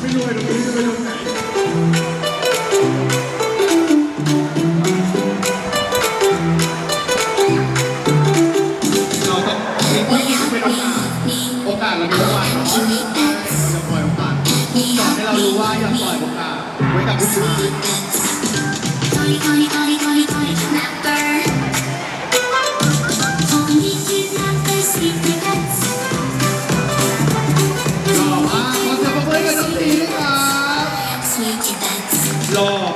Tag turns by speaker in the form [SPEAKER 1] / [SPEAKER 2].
[SPEAKER 1] ไม่รวยหรอกไม่รู้จะไปลงไหนเราต้องมีวิธีเป็นโอกาสโอกาสเรามีทุกวันเราจะปล่อยโอกาสสอนให้เรารู้ว่าอย่าปล่อยโอกาสไว้กับผู้ชาย
[SPEAKER 2] คนที่ชื่อนับเป็นสิ่งที่
[SPEAKER 1] ぞ